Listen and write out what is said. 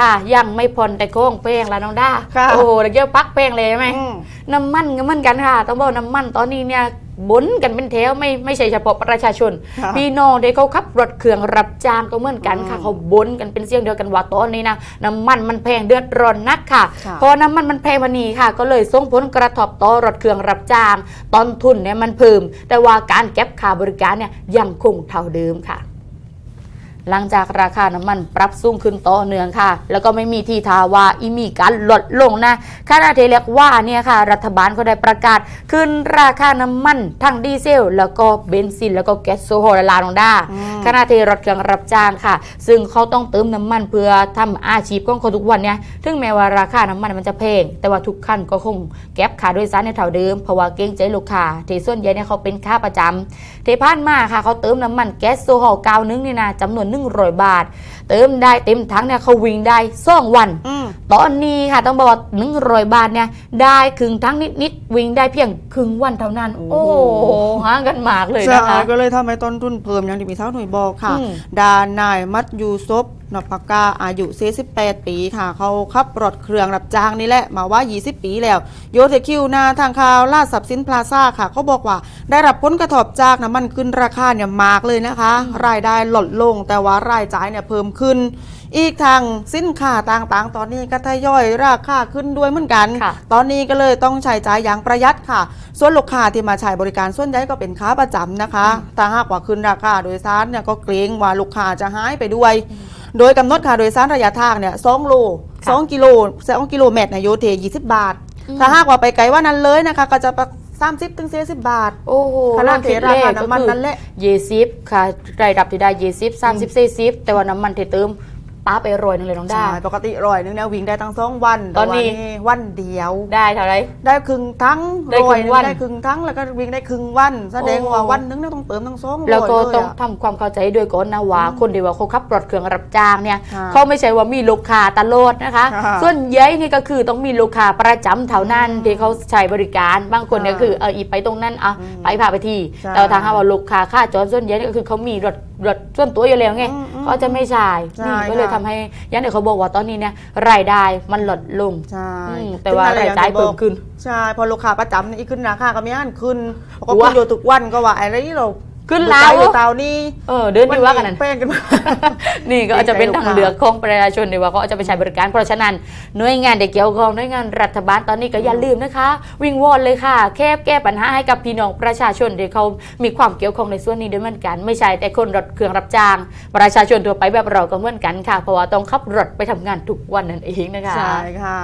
ค่ะ ยังไม่พ้นแต่โค้งเป้งแล้วน้องด้าค่ะโอ้โหแล้วเกี่ยวปักเป้งเลยใช่ไหมอืม น้ำมันก็เหมือนกันค่ะ ต้องบอกน้ำมันตอนนี้เนี่ยบนกันเป็นแถวไม่ไม่ใช่เฉพาะประชาชน ค่ะพี่น้องที่เขาขับรถเครื่องรับจ้างก็เหมือนกันค่ะ อืมเขาบนกันเป็นเสียงเดียวกันว่าตอนนี้นะน้ำมันมันแพงเดือดร้อนนักค่ะ ค่ะเพราะน้ำมันมันแพงมานี้ค่ะ ก็เลยส่งผลกระทบต่อรถเครื่องรับจ้าง ต้นทุนเนี่ยมันเพิ่มแต่ว่าการเก็บค่าบริการเนี่ยยังคงเท่าเดิมค่ะ หลังจากราคาน้ำมันปรับสูงขึ้นต่อเนื่องค่ะ แล้วก็ไม่มีทีท่าว่าอีมีการลดลงนะขณะที่เรียกว่าเนี่ยค่ะ รัฐบาลเขาได้ประกาศขึ้นราคาน้ำมันทั้งดีเซล แล้วก็เบนซิน แล้วก็แก๊สโซฮอลและลาลงด้าอืมขณะที่รถเครื่องรับจ้างค่ะ ซึ่งเขาต้องเติมน้ำมันเพื่อทำอาชีพของเขาทุกวันเนี่ยถึงแม้ว่าราคาน้ำมันมันจะแพงแต่ว่าทุกขั้นก็คงแก็บค่าโดยสารในเท่าเดิมเพราะว่าเกรงใจลูกค้าที่ส่วนใหญ่เนี่ยเขาเป็นค่าประจำเทพานมาค่ะเขาเติมน้ำมันแก๊สโซฮอลกาวนึงนี่นะจำนวน100 บาท เติมได้เต็มถังเนี่ยเขาวิ่งได้สองวันอืมตอนนี้ค่ะต้องบอกว่า100 บาทเนี่ยได้ครึ่งทั้งนิดๆวิ่งได้เพียงครึ่งวันเท่านั้น โอ้โอ้โหโหห่างกันมากเลยใช่นะคะก็เลยทำให้ต้นทุนเพิ่มอย่างที่มีเท่าหน่วยบอกค่ะอืมดานายมัดยูซบ นปากาอายุ 48 ปีค่ะ เขาขับรถเครื่องรับจ้างนี่แหละ มาว่า 20 ปีแล้ว โยเทคิวหนาทางข่าวลาดสับสินพลาซ่าค่ะ เขาบอกว่าได้รับผลกระทบจากน้ำมันขึ้นราคาเนี่ยมากเลยนะคะ รายได้ลดลงแต่ว่ารายจ่ายเนี่ยเพิ่มขึ้น อีกทางสินค้าต่างๆ ตอนนี้ก็ทยอยราคาขึ้นด้วยเหมือนกันค่ะตอนนี้ก็เลยต้องใช้จ่ายอย่างประหยัดค่ะ ส่วนลูกค้าที่มาใช้บริการส่วนใหญ่ก็เป็นค้าประจำนะคะถ้าหากว่าขึ้นราคาโดยสารเนี่ยก็เกรงว่าลูกค้าจะหายไปด้วย โดยกำหนดค่าโดยสารระยะทางเนี่ยสองโลค่ะสองกิโลสองกิโลเมตรนะโยเทยี่สิบบาทอืมถ้าหากว่าไปไกลว่านั้นเลยนะคะก็จะสามสิบถึงสี่สิบบาท โอ้โหขนาดเทราคาน้ำมันนั่นแหละเยซิบค่ะรายรับที่ได้เยซิบสามสิบสี่สิบแต่ว่าน้ำมันที่เติม ป้าไปโรยนึงเลยน้องด้า ใช่ปกติร้อยหนึงเนี่ยวิ่งได้ตั้งสองวันตอนนี้ แวันเดียว ได้เท่าไหร ได้ครึ่งทั้งได้ครึ่งร้อยหนึ่วัน ได้ครึ่งทั้งแล้วก็วิ่งได้ครึ่งวัน แสดงว่าโอ้วันหนึงเนี่ยต้องเติมทั้งสองร้อยแล้วก็เลยะ ต้องทำความเข้าใจด้วยก่อนนะว่าคนที่ว่าเขาขับรถเครื่องรับจ้างเนี่ยค่ะเขาไม่ใช่ว่ามีลูกค้าตลอดนะคะ ค่ะส่วนใหญ่นี่ก็คือต้องมีลูกค้าประจำเท่านั้นที่เขาใช้บริการบางคนเนี่ยค่ะคือเอออีไปตรงนั้นอะอืมไปพาไปทีใช่ แต่ว่าทางเขาว่าลูกค้าค่าจอดส่วนใหญ่นี่ก็คือเขามีรถ รถส่วนตัวอยู่แล้วไงอืมอืมเขาจะไม่ใช่ใช่นี่ก็เลยค่ะ ทำให้ยันเดี๋ยวเขาบอกว่าตอนนี้เนี่ยรายได้มันลดลงใช่อืมแต่ว่ารายจ่ายเพิ่มขึ้น ใช่ พอลูกค้าประจำนี่ขึ้นราคาก็ไม่อั้นขึ้นก็ว้าขึ้นอยู่ทุกวันก็ว่าอะไรนี่เรา ขึ้นแล้วอยู่เตานี่เออเดินอยู่ว่ากันนั่นแป้งกันมานี่ก็อาจจะเป็นเกรงใจทางเลือกของประชาชนดีว่าเขาอาจจะไปใช้บริการ เพราะฉะนั้นหน่วยงานเด็กเกี่ยวข้องหน่วยงานรัฐบาลตอนนี้ก็อย่าลืมนะคะ วิ่งวอนเลยค่ะ แค่แก้ปัญหาให้กับพี่น้องประชาชนที่เขามีความเกี่ยวข้องในส่วนนี้ด้วยเหมือนกัน ไม่ใช่แต่คนรถเครื่องรับจ้าง ประชาชนทั่วไปแบบเราก็เหมือนกันค่ะเพราะว่าต้องขับรถไปทำงานทุกวันนั่นเองนะคะใช่ค่ะ